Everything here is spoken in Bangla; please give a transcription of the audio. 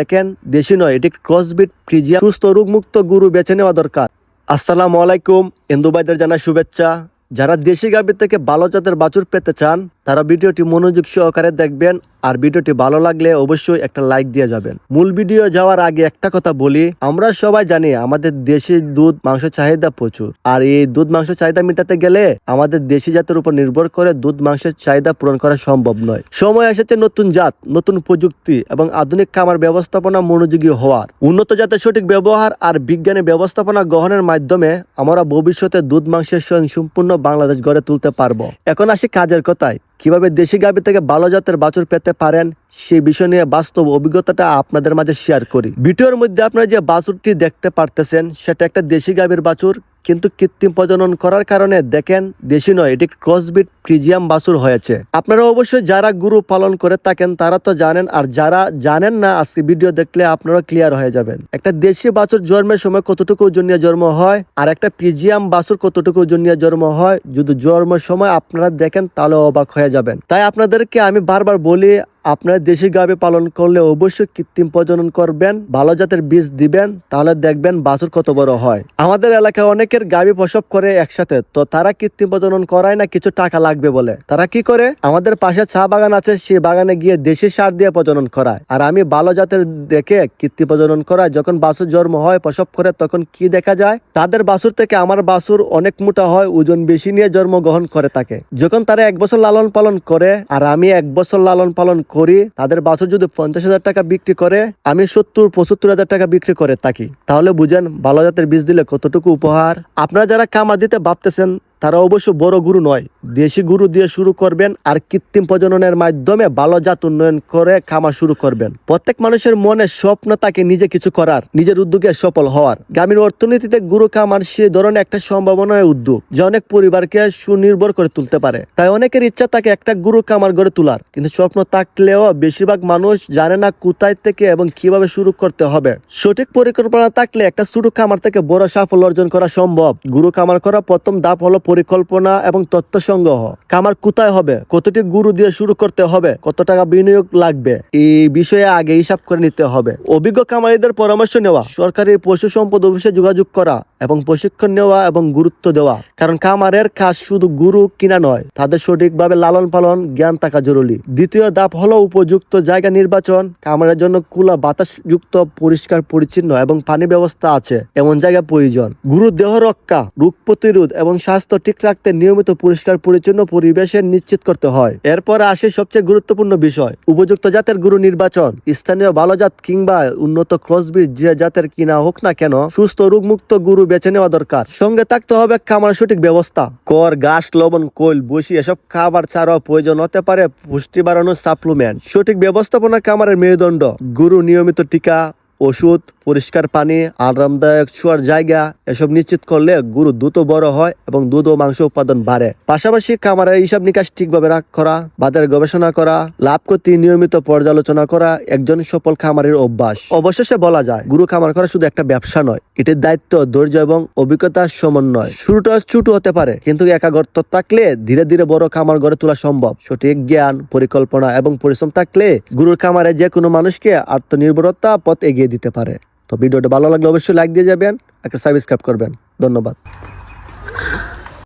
দেখেন, দেশি নয়, এটি ক্রসবিট ফ্রিজিয়া সুস্থ, রোগমুক্ত গরু বেছে নেওয়া দরকার। আসসালামু আলাইকুম, ইন্দুবাইদের জানা শুভেচ্ছা। যারা দেশি গাভীর থেকে ভালো জাতের বাছুর পেতে চান তারা ভিডিওটি মনোযোগ সহকারে দেখবেন আর ভিডিওটি ভালো লাগলে অবশ্যই একটা লাইক দিয়ে যাবেন। মূল ভিডিও যাওয়ার আগে একটা কথা বলি, আমরা সবাই জানি আমাদের দেশি দুধ, মাংস চাহিদা প্রচুর। আর এই দুধ, মাংস চাহিদা মেটাতে গেলে আমাদের দেশি জাতের উপর নির্ভর করে দুধ, মাংসের চাহিদা পূরণ করা সম্ভব নয়। সময় এসেছে নতুন জাত, নতুন প্রযুক্তি এবং আধুনিক খামার ব্যবস্থাপনা মনোযোগী হওয়ার। উন্নত জাতের সঠিক ব্যবহার আর বিজ্ঞানী ব্যবস্থাপনা গ্রহণের মাধ্যমে আমরা ভবিষ্যতে দুধ, মাংসের স্বয়ং সম্পূর্ণ বাংলাদেশ গড়ে তুলতে পারব। এখন আসি কাজের কথায়। কীভাবে দেশি গাভী থেকে ভালো জাতের বাছুর পেতে পারেন সেই বিষয় নিয়ে বাস্তব অভিজ্ঞতাটা আপনাদের মাঝে শেয়ার করি। ভিডিওর মধ্যে আপনারা যে বাছুরটি দেখতে পারতেছেন, সেটা একটা দেশি গাভীর বাছুর। কিন্তু কৃত্রিম প্রজনন করার কারণে, দেখেন, দেশি নয়, এটি ক্রসবিট ফ্রিজিয়াম বাছুর হয়েছে। আপনারা অবশ্যই যারা গুরু পালন করে থাকেন, তারা তো জানেন, আর যারা জানেন না, আজকে ভিডিও দেখলে আপনারা ক্লিয়ার হয়ে যাবেন। একটা দেশি বাছুর জন্মের সময় কতটুকু ওজন নিয়ে জন্ম হয়, আর একটা ফ্রিজিয়াম বাছুর কতটুকু ওজন নিয়ে জন্ম হয়, যদি জন্মের সময় আপনারা দেখেন, তাহলে অবাক হয়ে যাবেন। তাই আপনাদেরকে আমি বারবার বলি আপনারা দেশি গাভী পালন করলে অবশ্যই কৃত্রিম প্রজনন করবেন, ভালো জাতের বীজ দিবেন, তাহলে দেখবেন বাছুর কত বড় হয়। আমাদের এলাকায় অনেকের গাভী প্রসব করে একসাথে, তো তারা কৃত্রিম প্রজনন করায় না কিছু টাকা লাগবে বলে। তারা কি করে? আমাদের পাশে চা বাগান আছে, সেই বাগানে গিয়ে দেশি সার দিয়ে প্রজনন করায়। আর আমি ভালো জাতের দেখে কৃত্রিম প্রজনন করায়, যখন বাছুর জন্ম হয়, প্রসব করে তখন কি দেখা যায়? তাদের বাছুর থেকে আমার বাছুর অনেক মোটা হয়, ওজন বেশি নিয়ে জন্মগ্রহণ করে থাকে। যখন তারা এক বছর লালন পালন করে, আর আমি এক বছর লালন পালন করি, তাদের বাছুর যদি পঞ্চাশ হাজার টাকা বিক্রি করে, আমি সত্তর, পঁচাত্তর হাজার টাকা বিক্রি করে থাকি। তাহলে বুঝেন ভালো জাতের বীজ দিলে কতটুকু উপহার? আপনারা যারা কামা দিতে ভাবতেছেন তারা অবশ্য বড় গুরু নয়। দেশি গুরু দিয়ে শুরু করবেন আর কৃত্রিম প্রজননের মাধ্যমে ভালো জাত উন্নয়ন করে খামার শুরু করবেন। প্রত্যেক মানুষের মনে স্বপ্ন তাকে নিজে কিছু করার, নিজের উদ্যোগে সফল হওয়ার। গ্রামীণ অর্থনীতিতে গুরু খামার সে ধরনের একটা সম্ভাবনায় উদ্যোগ, যা অনেক পরিবারকে সুনির্ভর করে তুলতে পারে। তাই অনেকের ইচ্ছা থাকে একটা গুরু খামার গড়ে তোলার, কিন্তু স্বপ্ন থাকলেও বেশিরভাগ মানুষ জানে না কোথায় থেকে এবং কীভাবে শুরু করতে হবে। সঠিক পরিকল্পনা থাকলে একটা ছোট খামার থেকে বড় সাফল্য অর্জন করা সম্ভব। গুরু খামার করা প্রথম ধাপ হলো পরিকল্পনা এবং তথ্য সংগ্রহ। খামার কোথায় হবে? কতটি গুরু দিয়ে শুরু করতে হবে? কত টাকা বিনিয়োগ লাগবে? এই বিষয়ে আগে হিসাব করে নিতে হবে। অভিজ্ঞ খামারিদের পরামর্শ নেওয়া। সরকারি পশু সম্পদ অফিসে যোগাযোগ করা। এবং প্রশিক্ষণ নেওয়া এবং গুরুত্ব দেওয়া। কারণ খামারের কাজ শুধু গুরু কিনা নয়, তাদের সঠিকভাবে লালন পালন, জ্ঞান থাকা জরুরি। দ্বিতীয় ধাপ হলো উপযুক্ত জায়গা নির্বাচন। খামারের জন্য কুলা, বাতাসযুক্ত, পরিষ্কার, পরিচ্ছন্ন এবং পানি ব্যবস্থা আছে। এমন জায়গা প্রয়োজন। গুরু দেহ রক্ষা, রোগ প্রতিরোধ এবং স্বাস্থ্য ঠিক রাখতে নিয়মিত পরিষ্কার, পরিচ্ছন্ন পরিবেশের নিশ্চিত করতে হয়। এরপর আসে সবচেয়ে গুরুত্বপূর্ণ বিষয়, উপযুক্ত জাতের গুরু নির্বাচন। স্থানীয় ভালো জাত কিংবা উন্নত ক্রসবিট যে জাতের কিনা হোক না কেন, সুস্থ, রোগমুক্ত গুরু বেছে নেওয়া দরকার। সঙ্গে থাকতে হবে খামার সঠিক ব্যবস্থা। কর, ঘাস, লবণ কোল বসি এসব খাবার ছাড়াও প্রয়োজন হতে পারে পুষ্টি বাড়ানোর সাপ্লিমেন্ট সঠিক ব্যবস্থাপনা খামারের মেরুদণ্ড। গুরু নিয়মিত টিকা, ওষুধ পরিষ্কার পানি, আরামদায়ক শোয়ার জায়গা, এসব নিশ্চিত করলে গরু দ্রুত বড় হয় এবং দুধ ও মাংস উৎপাদন বাড়ে। পাশাপাশি খামারের হিসাব নিকাশ ঠিকভাবে রাখ করা, বাজারে গবেষণা করা, লাভ করতে নিয়মিত পর্যালোচনা করা একজন সফল খামারের অভ্যাস। অবশেষে বলা যায়, গুরু খামার করা শুধু একটা ব্যবসা নয় এটির দায়িত্ব, ধৈর্য এবং অভিজ্ঞতার সমন্বয়। শুরুটা ছোট হতে পারে, কিন্তু একাগ্রত থাকলে ধীরে ধীরে বড় খামার গড়ে তোলা সম্ভব। সঠিক জ্ঞান, পরিকল্পনা এবং পরিশ্রম থাকলে গুরুর খামারে যে কোনো মানুষকে আত্মনির্ভরতা পথ এগিয়ে দিতে পারে। তো ভিডিওটা ভালো লাগলে অবশ্যই লাইক দিয়ে যাবেন একটা সাবস্ক্রাইব করবেন। ধন্যবাদ।